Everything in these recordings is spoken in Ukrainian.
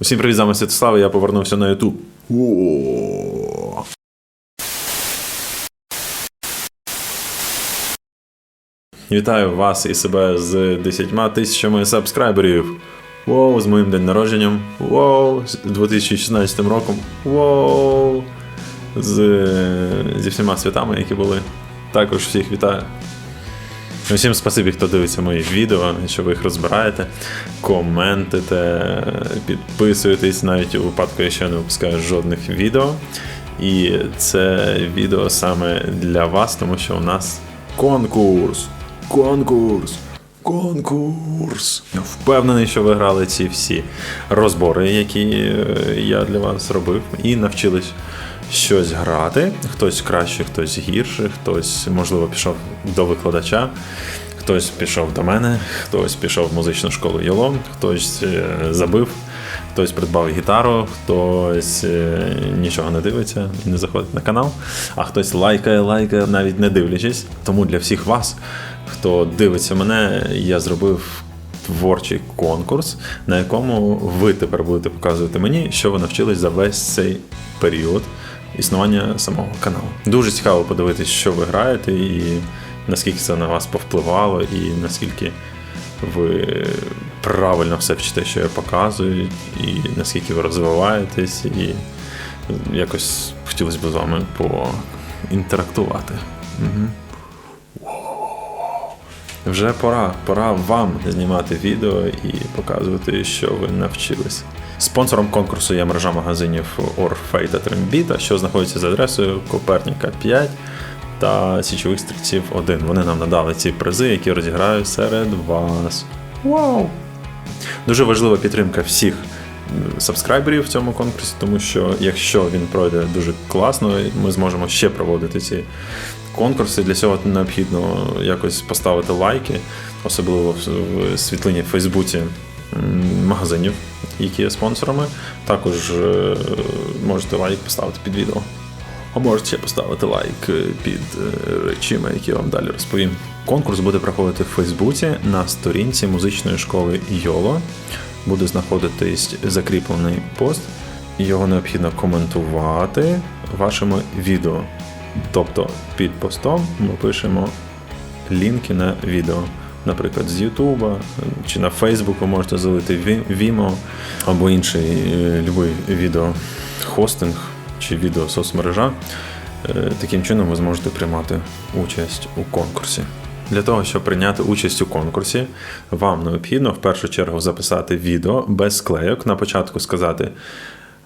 Усім привіт, з вами Святослав, і я повернувся на. О. Вітаю вас і себе з 10 тисячами сабскрайберів. Воу, з моїм день народженням. Воу, з 2016 роком. Воу. З, зі всіма святами, які були. Також всіх вітаю. Усім спасибі, хто дивиться мої відео, що ви їх розбираєте, коментите, підписуєтесь, навіть у випадку, якщо я не випускаю жодних відео. І це відео саме для вас, тому що у нас конкурс. Конкурс. Конкурс. Впевнений, що ви грали ці всі розбори, які е, я для вас робив, і навчились щось грати. Хтось краще, хтось гірше, хтось, можливо, пішов до викладача, хтось пішов до мене, хтось пішов в музичну школу Йолом, хтось е, забив, хтось придбав гітару, хтось е, нічого не дивиться і не заходить на канал, а хтось лайкає, лайкає, навіть не дивлячись. Тому для всіх вас, хто дивиться мене, я зробив творчий конкурс, на якому ви тепер будете показувати мені, що ви навчились за весь цей період існування самого каналу. Дуже цікаво подивитись, що ви граєте, і наскільки це на вас повпливало, і наскільки ви правильно все вчите, що я показую, і наскільки ви розвиваєтесь, і якось хотілося б з вами поінтерактувати. Угу. Вже пора, пора вам знімати відео і показувати, що ви навчились. Спонсором конкурсу є мережа магазинів Орфей та Трембіта, що знаходиться за адресою Коперніка 5 та Січових стрільців 1. Вони нам надали ці призи, які розіграю серед вас. Вау! Дуже важлива підтримка всіх сабскрайберів в цьому конкурсі, тому що якщо він пройде дуже класно, ми зможемо ще проводити ці конкурси. Для цього необхідно якось поставити лайки, особливо в світлині в Фейсбуці магазинів, які є спонсорами. Також е, можете лайк поставити під відео. А можете ще поставити лайк е, під е, речима, які я вам далі розповім. Конкурс буде проходити в Фейсбуці на сторінці музичної школи Йоло. Буде знаходитись закріплений пост. Його необхідно коментувати вашими відео. Тобто під постом ми пишемо лінки на відео. Наприклад, з Ютуба чи на ви можете залити Vimeo або інший е, любий відеохостинг чи відеосоцмережа. Е, Таким чином ви зможете приймати участь у конкурсі. Для того, щоб прийняти участь у конкурсі, вам необхідно в першу чергу записати відео без склейок. На початку сказати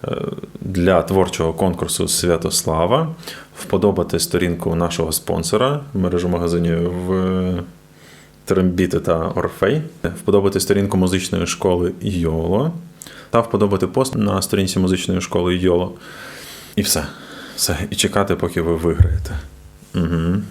е, для творчого конкурсу Святослава, вподобати сторінку нашого спонсора, мережу магазинів е, Трембіти та Орфей, вподобати сторінку музичної школи Йоло та вподобати пост на сторінці музичної школи Йоло. І все. Все. І чекати, поки ви виграєте. Угу.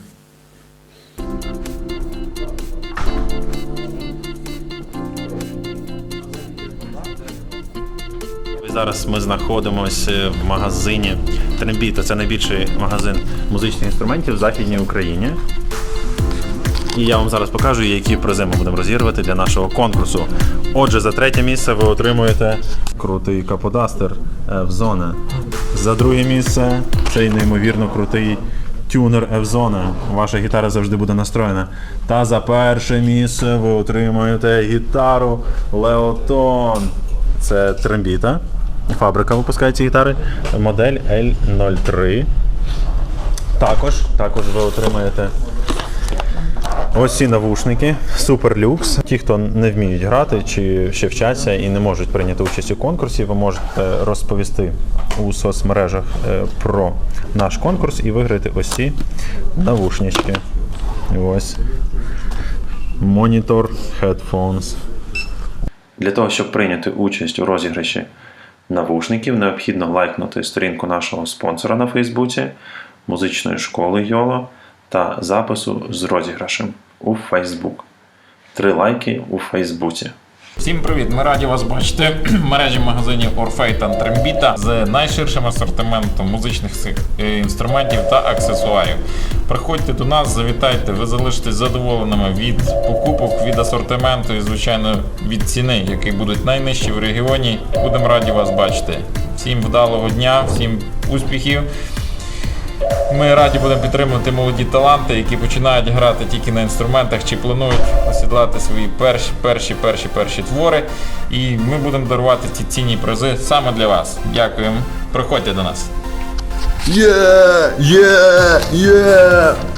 Зараз ми знаходимося в магазині Трембіта. Це найбільший магазин музичних інструментів в Західній Україні. І я вам зараз покажу, які призи ми будемо розігрувати для нашого конкурсу. Отже, за третє місце ви отримуєте крутий каподастер F-Zone. За друге місце цей неймовірно крутий тюнер F-Zone. Ваша гітара завжди буде настроєна. Та за перше місце ви отримуєте гітару Leoton. Це трембіта. Фабрика випускає ці гітари. Модель L03. Також, також ви отримаєте Ось ці навушники, супер люкс. Ті, хто не вміють грати чи ще вчаться і не можуть прийняти участь у конкурсі, ви можете розповісти у соцмережах е, про наш конкурс і виграти ось ці навушнички. Ось. Монітор, headphones. Для того, щоб прийняти участь у розіграші навушників, необхідно лайкнути сторінку нашого спонсора на Фейсбуці, музичної школи Йоло та запису з розіграшем у Фейсбук. Три лайки у Фейсбуці. Всім привіт! Ми раді вас бачити в мережі магазинів Orfei та Tрембіта з найширшим асортиментом музичних е, інструментів та аксесуарів. Приходьте до нас, завітайте, ви залишитесь задоволеними від покупок, від асортименту і, звичайно, від ціни, які будуть найнижчі в регіоні. Будемо раді вас бачити. Всім вдалого дня, всім успіхів. Ми раді будемо підтримувати молоді таланти, які починають грати тільки на інструментах чи планують осідлати свої перші, перші, перші, перші твори. І ми будемо дарувати ці цінні призи саме для вас. Дякуємо. Приходьте до нас. Yeah, yeah, yeah.